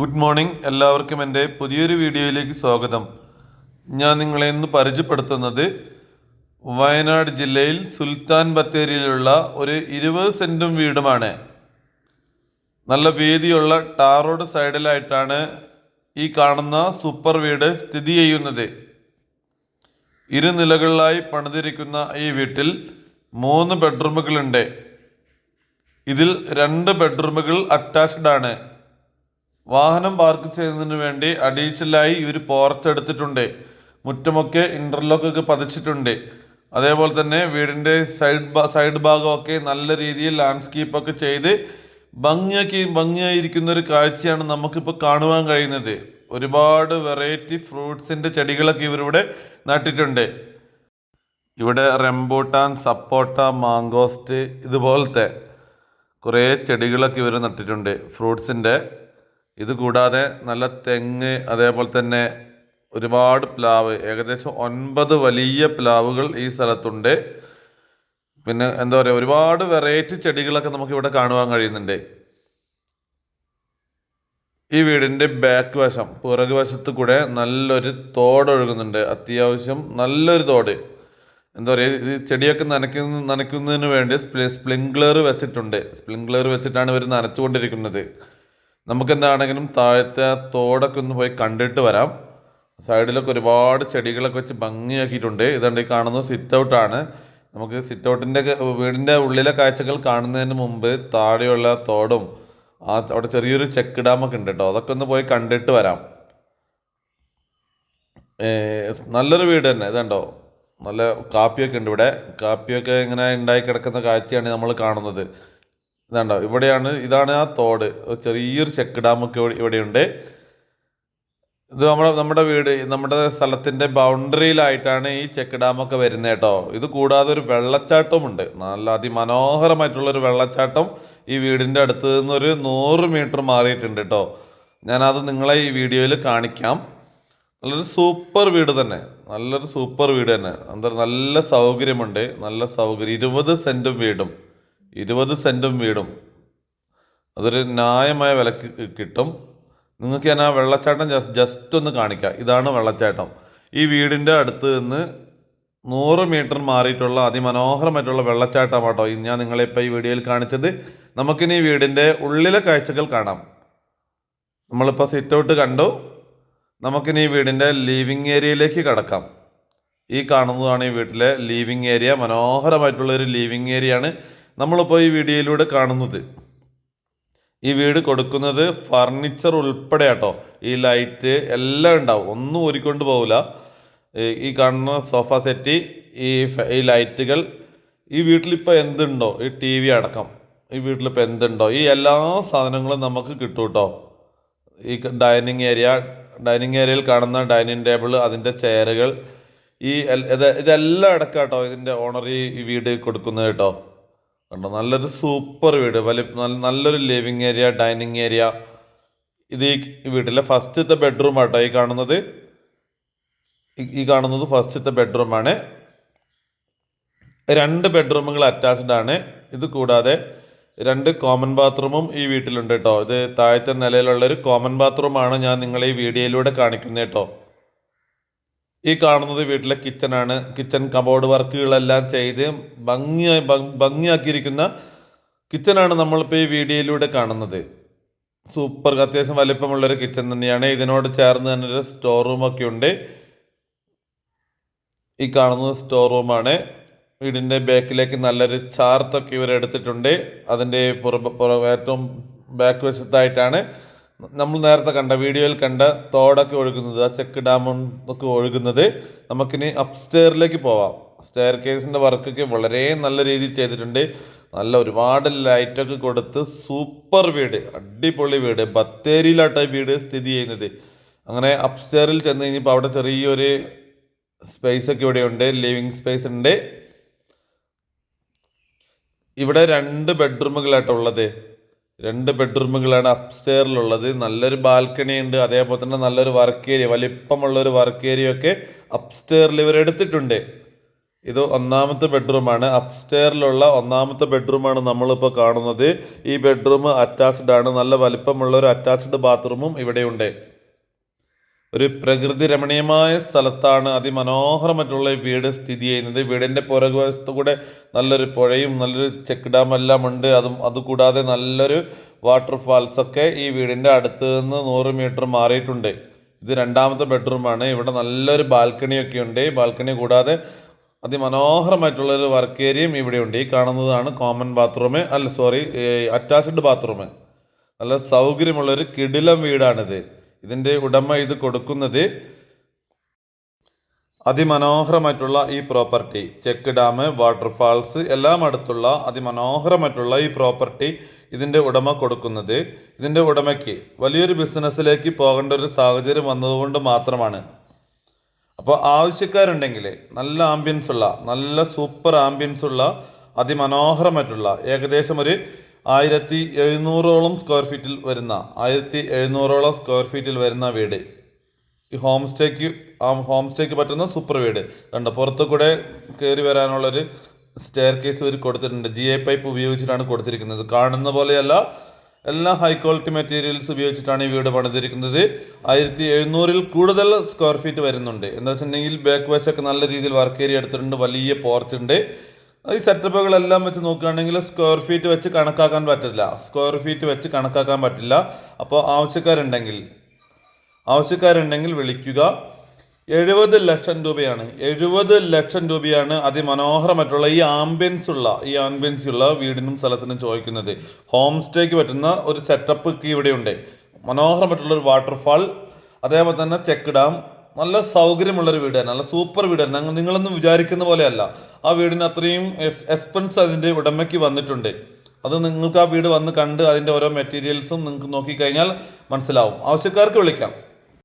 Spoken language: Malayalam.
ഗുഡ് മോർണിംഗ് എല്ലാവർക്കും എന്റെ പുതിയൊരു വീഡിയോയിലേക്ക് സ്വാഗതം. ഞാൻ നിങ്ങളെ ഇന്ന് പരിചയപ്പെടുത്തുന്നത് വയനാട് ജില്ലയിൽ സുൽത്താൻ ബത്തേരിയിലുള്ള ഒരു ഇരുപത് സെന്റും വീടുമാണ്. നല്ല വീതിയുള്ള ടാർ റോഡ് സൈഡിലായിട്ടാണ് ഈ കാണുന്ന സൂപ്പർ വീട് സ്ഥിതി ചെയ്യുന്നത്. ഇരുനിലകളിലായി പണിതിരിക്കുന്ന ഈ വീട്ടിൽ മൂന്ന് ബെഡ്റൂമുകളുണ്ട്. ഇതിൽ രണ്ട് ബെഡ്റൂമുകൾ അറ്റാച്ച്ഡ് ആണ്. വാഹനം പാർക്ക് ചെയ്യുന്നതിന് വേണ്ടി അഡീഷണലായി ഇവർ പോർച്ച് എടുത്തിട്ടുണ്ട് മുറ്റമൊക്കെ ഇന്റർലോക്കൊക്കെ പതിച്ചിട്ടുണ്ട്. അതേപോലെ തന്നെ വീടിന്റെ സൈഡ് സൈഡ് ഭാഗമൊക്കെ നല്ല രീതിയിൽ ലാൻഡ്സ്കേപ്പ് ഒക്കെ ചെയ്ത് ഭംഗിയാക്കി ഭംഗിയായിരിക്കുന്ന ഒരു കാഴ്ചയാണ് നമുക്കിപ്പോൾ കാണുവാൻ കഴിയുന്നത്. ഒരുപാട് വെറൈറ്റി ഫ്രൂട്ട്സിന്റെ ചെടികളൊക്കെ ഇവരിവിടെ നട്ടിട്ടുണ്ട്. ഇവിടെ റെംബൂട്ടാൻ സപ്പോട്ട മാങ്കോസ്റ്റ് ഇതുപോലത്തെ കുറേ ചെടികളൊക്കെ ഇവർ നട്ടിട്ടുണ്ട്. ഫ്രൂട്ട്സിന്റെ ഇത് കൂടാതെ നല്ല തെങ്ങ് അതേപോലെ തന്നെ ഒരുപാട് പ്ലാവ് ഏകദേശം ഒൻപത് വലിയ പ്ലാവുകൾ ഈ സ്ഥലത്തുണ്ട്. പിന്നെ എന്താ പറയുക ഒരുപാട് വെറൈറ്റി ചെടികളൊക്കെ നമുക്ക് ഇവിടെ കാണുവാൻ കഴിയുന്നുണ്ട്. ഈ വീടിന്റെ ബാക്ക് വശം പുറകു വശത്ത് കൂടെ നല്ലൊരു തോട് ഒഴുകുന്നുണ്ട്. അത്യാവശ്യം നല്ലൊരു തോട്. എന്താ പറയുക ഈ ചെടിയൊക്കെ നനയ്ക്കുന്ന നനയ്ക്കുന്നതിന് വേണ്ടി സ്പ്ലി സ്പ്ലിങ്ക്ലർ വെച്ചിട്ടുണ്ട്. സ്പ്ലിങ്ക്ലർ വെച്ചിട്ടാണ് ഇവർ നനച്ചുകൊണ്ടിരിക്കുന്നത്. നമുക്ക് എന്താണെങ്കിലും താഴത്തെ തോടൊക്കെ ഒന്ന് പോയി കണ്ടിട്ട് വരാം. സൈഡിലൊക്കെ ഒരുപാട് ചെടികളൊക്കെ വെച്ച് ഭംഗിയാക്കിയിട്ടുണ്ട്. ഇതുണ്ട് ഈ കാണുന്നത് സിറ്റ് ഔട്ടാണ് നമുക്ക് സിറ്റ് ഔട്ടിന്റെ വീടിന്റെ ഉള്ളിലെ കാഴ്ചകൾ കാണുന്നതിന് മുമ്പ് താഴെയുള്ള തോടും ആ അവിടെ ചെറിയൊരു ചെക്ക് ഡാമൊക്കെ ഉണ്ട് കേട്ടോ അതൊക്കെ ഒന്ന് പോയി കണ്ടിട്ട് വരാം. നല്ലൊരു വീട് തന്നെ. ഇതുണ്ടോ? നല്ല കാപ്പിയൊക്കെ ഉണ്ട് ഇവിടെ. കാപ്പിയൊക്കെ ഇങ്ങനെ ഉണ്ടായി കിടക്കുന്ന കാഴ്ചയാണ് നമ്മൾ കാണുന്നത്. ഇതാണ്ടോ ഇവിടെയാണ് ഇതാണ് ആ തോട്. ചെറിയൊരു ചെക്ക് ഡാമൊക്കെ ഇവിടെ- ഇവിടെയുണ്ട്. ഇത് നമ്മുടെ നമ്മുടെ വീട് നമ്മുടെ സ്ഥലത്തിന്റെ ബൗണ്ടറിയിലായിട്ടാണ് ഈ ചെക്ക് ഡാമൊക്കെ വരുന്നത് കേട്ടോ. ഇത് കൂടാതെ ഒരു വെള്ളച്ചാട്ടമുണ്ട് നല്ല അതിമനോഹരമായിട്ടുള്ളൊരു വെള്ളച്ചാട്ടം ഈ വീടിന്റെ അടുത്ത് നിന്ന് ഒരു നൂറ് മീറ്റർ മാറിയിട്ടുണ്ട് കേട്ടോ. ഞാനത് നിങ്ങളെ ഈ വീഡിയോയിൽ കാണിക്കാം. നല്ലൊരു സൂപ്പർ വീട് തന്നെ. നല്ലൊരു സൂപ്പർ വീട് തന്നെ. എന്താ നല്ല സൗകര്യമുണ്ട്. നല്ല സൗകര്യം. ഇരുപത് സെന്റും വീടും. ഇരുപത് സെന്റും വീടും. അതൊരു ന്യായമായ വിലക്ക് കിട്ടും. നിങ്ങൾക്ക് ഞാൻ ആ വെള്ളച്ചാട്ടം ജസ്റ്റ് ഒന്ന് കാണിക്കാം. ഇതാണ് വെള്ളച്ചാട്ടം. ഈ വീടിന്റെ അടുത്ത് നിന്ന് നൂറ് മീറ്റർ മാറിയിട്ടുള്ള അതിമനോഹരമായിട്ടുള്ള വെള്ളച്ചാട്ടം കേട്ടോ ഞാൻ നിങ്ങളെ ഇപ്പോൾ ഈ വീഡിയോയിൽ കാണിച്ചത്. നമുക്കിനി വീടിന്റെ ഉള്ളിലെ കാഴ്ചകൾ കാണാം. നമ്മളിപ്പോൾ സിറ്റ് ഔട്ട് കണ്ടു. നമുക്കിനി വീടിന്റെ ലിവിങ് ഏരിയയിലേക്ക് കടക്കാം. ഈ കാണുന്നതാണ് ഈ വീട്ടിലെ ലിവിങ് ഏരിയ മനോഹരമായിട്ടുള്ള ഒരു ലിവിങ് ഏരിയയാണ് നമ്മളിപ്പോൾ ഈ വീഡിയോയിലൂടെ കാണുന്നത്. ഈ വീട് കൊടുക്കുന്നത് ഫർണിച്ചർ ഉൾപ്പെടെ കേട്ടോ ഈ ലൈറ്റ് എല്ലാം ഉണ്ടാവും. ഒന്നും ഒരുക്കൊണ്ട് പോകില്ല ഈ- കാണുന്ന സോഫ സെറ്റ് ഈ ഈ ലൈറ്റുകൾ. ഈ വീട്ടിലിപ്പോൾ എന്തുണ്ടോ? ഈ ടി വി അടക്കം. ഈ വീട്ടിലിപ്പോൾ എന്തുണ്ടോ? ഈ എല്ലാ സാധനങ്ങളും നമുക്ക് കിട്ടും കേട്ടോ. ഈ ഡൈനിങ് ഏരിയ ഡൈനിങ് ഏരിയയിൽ കാണുന്ന ഡൈനിങ് ടേബിൾ അതിന്റെ ചെയറുകൾ. ഈ ഇതെല്ലാം അടക്കാം കേട്ടോ ഇതിന്റെ ഓണർ ഈ വീട് കൊടുക്കുന്നത് കേട്ടോ. കണ്ടോ? നല്ലൊരു സൂപ്പർ വീട്. വലിയ നല്ല- നല്ലൊരു ലിവിങ് ഏരിയ ഡൈനിങ് ഏരിയ ഇത് ഈ വീട്ടിലെ ഫസ്റ്റത്തെ ബെഡ്റൂം ആട്ടോ. ഈ കാണുന്നത് ഈ- ഈ കാണുന്നത് ഫസ്റ്റത്തെ ബെഡ്റൂമാണ് രണ്ട് ബെഡ്റൂമുകൾ അറ്റാച്ച്ഡ് ആണ്. ഇത് കൂടാതെ രണ്ട് കോമൺ ബാത്റൂമും ഈ വീട്ടിലുണ്ട് കേട്ടോ. ഇത് താഴത്തെ നിലയിലുള്ള ഒരു കോമൺ ബാത്റൂമാണ് ഞാൻ നിങ്ങളെ ഈ വീഡിയോയിലൂടെ കാണിക്കുന്നത് കേട്ടോ. ഈ കാണുന്നത് വീട്ടിലെ കിച്ചണാണ് കിച്ചൺ കബോർഡ് വർക്കുകളെല്ലാം ചെയ്ത് ഭംഗിയായി ഭംഗ്- ഭംഗിയാക്കിയിരിക്കുന്ന കിച്ചണാണ് നമ്മളിപ്പോൾ ഈ വീഡിയോയിലൂടെ കാണുന്നത്. സൂപ്പർ അത്യാവശ്യം വലിപ്പമുള്ളൊരു കിച്ചൺ തന്നെയാണ്. ഇതിനോട് ചേർന്ന് തന്നെ ഒരു സ്റ്റോർ റൂമൊക്കെ ഉണ്ട്. ഈ കാണുന്നത് സ്റ്റോർ റൂമാണ് വീടിന്റെ ബാക്കിലേക്ക് നല്ലൊരു ചാർത്തൊക്കെ ഇവർ എടുത്തിട്ടുണ്ട് അതിന്റെ പുറ ഏറ്റവും ബാക്ക് വശത്തായിട്ടാണ് നമ്മൾ നേരത്തെ കണ്ട വീഡിയോയിൽ കണ്ട തോടൊക്കെ ഒഴുകുന്നത് ആ ചെക്ക് ഡാമൊക്കെ ഒഴുകുന്നത് നമുക്കിനി അപ്സ്റ്റെയറിലേക്ക് പോവാം. സ്റ്റെയർ കേസിന്റെ വർക്കൊക്കെ വളരെ നല്ല രീതിയിൽ ചെയ്തിട്ടുണ്ട്. നല്ല ഒരുപാട് ലൈറ്റൊക്കെ കൊടുത്ത് സൂപ്പർ വീട് അടിപൊളി വീട്. ബത്തേരിയിലാട്ട വീട് സ്ഥിതി ചെയ്യുന്നത്. അങ്ങനെ അപ്സ്റ്റെയറിൽ ചെന്ന് കഴിഞ്ഞപ്പോൾ അവിടെ ചെറിയൊരു സ്പേസ് ഒക്കെ ഇവിടെ ഉണ്ട് ലിവിങ് സ്പേസ് ഉണ്ട്. ഇവിടെ രണ്ട് ബെഡ്റൂമുകളാട്ടോ ഉള്ളത്. രണ്ട് ബെഡ്റൂമുകളാണ് അപ്സ്റ്റെയറിലുള്ളത് നല്ലൊരു ബാൽക്കണി ഉണ്ട്. അതേപോലെ തന്നെ നല്ലൊരു വർക്ക് ഏരിയ വലിപ്പമുള്ള ഒരു വർക്ക് ഏരിയ ഒക്കെ അപ്സ്റ്റെയറിൽ ഇവർ എടുത്തിട്ടുണ്ട്. ഇത് ഒന്നാമത്തെ ബെഡ്റൂമാണ് അപ്സ്റ്റെയറിലുള്ള ഒന്നാമത്തെ ബെഡ്റൂമാണ് നമ്മളിപ്പോൾ കാണുന്നത്. ഈ ബെഡ്റൂം അറ്റാച്ച്ഡ് ആണ്. നല്ല വലിപ്പമുള്ള ഒരു അറ്റാച്ച്ഡ് ബാത്റൂമും ഇവിടെയുണ്ട്. ഒരു പ്രകൃതി രമണീയമായ സ്ഥലത്താണ് അതിമനോഹരമായിട്ടുള്ള ഈ വീട് സ്ഥിതി ചെയ്യുന്നത്. വീടിന്റെ പുറകുവശത്ത് കൂടെ നല്ലൊരു പുഴയും നല്ലൊരു ചെക്ക് ഡാം എല്ലാം ഉണ്ട്. അതും അതുകൂടാതെ നല്ലൊരു വാട്ടർഫാൾസൊക്കെ ഈ വീടിന്റെ അടുത്ത് നിന്ന് നൂറ് മീറ്റർ മാറിയിട്ടുണ്ട്. ഇത് രണ്ടാമത്തെ ബെഡ്റൂമാണ്. ഇവിടെ നല്ലൊരു ബാൽക്കണിയൊക്കെ ഉണ്ട്. ബാൽക്കണി കൂടാതെ അതിമനോഹരമായിട്ടുള്ളൊരു വർക്ക് ഏരിയയും ഇവിടെയുണ്ട് ഈ കാണുന്നതാണ് കോമൺ ബാത്റൂം അല്ല സോറി അറ്റാച്ച്ഡ് ബാത്റൂം നല്ല സൗകര്യമുള്ളൊരു കിടിലം വീടാണിത്. ഇതിന്റെ ഉടമ ഇത് കൊടുക്കുന്നത് അതിമനോഹരമായിട്ടുള്ള ഈ പ്രോപ്പർട്ടി ചെക്ക് ഡാം വാട്ടർഫാൾസ് എല്ലാം അടുത്തുള്ള അതിമനോഹരമായിട്ടുള്ള ഈ പ്രോപ്പർട്ടി ഇതിന്റെ ഉടമ കൊടുക്കുന്നത്. ഇതിന്റെ ഉടമയ്ക്ക് വലിയൊരു ബിസിനസ്സിലേക്ക് പോകേണ്ട ഒരു സാഹചര്യം വന്നതുകൊണ്ട് മാത്രമാണ്. അപ്പോൾ ആവശ്യക്കാരുണ്ടെങ്കിൽ നല്ല ആംബിയൻസ് ഉള്ള നല്ല സൂപ്പർ ആംബിയൻസ് ഉള്ള അതിമനോഹരമായിട്ടുള്ള ഏകദേശം ഒരു ആയിരത്തി എഴുന്നൂറോളം സ്ക്വയർ ഫീറ്റിൽ വരുന്ന ആയിരത്തി എഴുന്നൂറോളം സ്ക്വയർ ഫീറ്റിൽ വരുന്ന വീട്. ഈ ഹോം സ്റ്റേക്ക് ആ ഹോം സ്റ്റേക്ക് പറ്റുന്ന സൂപ്പർ വീട്. കണ്ടോ പുറത്തു കൂടെ കയറി വരാനുള്ളൊരു സ്റ്റെയർ കേസ് ഇവർ കൊടുത്തിട്ടുണ്ട്. ജി എ പൈപ്പ് ഉപയോഗിച്ചിട്ടാണ് കൊടുത്തിരിക്കുന്നത്. കാണുന്ന പോലെയല്ല എല്ലാ ഹൈ ക്വാളിറ്റി മെറ്റീരിയൽസ് ഉപയോഗിച്ചിട്ടാണ് ഈ വീട് പണിതിരിക്കുന്നത്. ആയിരത്തി എഴുന്നൂറിൽ കൂടുതൽ സ്ക്വയർ ഫീറ്റ് വരുന്നുണ്ട്. എന്താ വെച്ചിട്ടുണ്ടെങ്കിൽ ബാക്ക് വശമൊക്കെ നല്ല രീതിയിൽ വർക്ക് ഏരിയ എടുത്തിട്ടുണ്ട്. വലിയ പോർച്ച് ഉണ്ട്. ഈ സെറ്റപ്പുകളെല്ലാം വെച്ച് നോക്കുകയാണെങ്കിൽ സ്ക്വയർ ഫീറ്റ് വെച്ച് കണക്കാക്കാൻ പറ്റില്ല. സ്ക്വയർ ഫീറ്റ് വെച്ച് കണക്കാക്കാൻ പറ്റില്ല. അപ്പോൾ ആവശ്യക്കാരുണ്ടെങ്കിൽ ആവശ്യക്കാരുണ്ടെങ്കിൽ വിളിക്കുക. എഴുപത് ലക്ഷം രൂപയാണ്. എഴുപത് ലക്ഷം രൂപയാണ് അതിമനോഹരമായിട്ടുള്ള ഈ ആംബിയൻസ് ഉള്ള ഈ ആംബിയൻസ് ഉള്ള വീടിനും സ്ഥലത്തിനും ചോദിക്കുന്നത്. ഹോം സ്റ്റേക്ക് പറ്റുന്ന ഒരു സെറ്റപ്പ് ഇവിടെയുണ്ട് മനോഹരമായിട്ടുള്ള ഒരു വാട്ടർഫാൾ അതേപോലെ തന്നെ ചെക്ക് ഡാം നല്ല സൗകര്യമുള്ളൊരു വീട് തന്നെ നല്ല സൂപ്പർ വീട് തന്നെ നിങ്ങളൊന്നും വിചാരിക്കുന്ന പോലെയല്ല. ആ വീടിന് അത്രയും എക്സ്പെൻസ് അതിന്റെ ഉടമയ്ക്ക് വന്നിട്ടുണ്ട്. അത് നിങ്ങൾക്ക് ആ വീട് വന്ന് കണ്ട് അതിന്റെ ഓരോ മെറ്റീരിയൽസും നിങ്ങൾക്ക് നോക്കിക്കഴിഞ്ഞാൽ മനസ്സിലാവും. ആവശ്യക്കാർക്ക് വിളിക്കാം.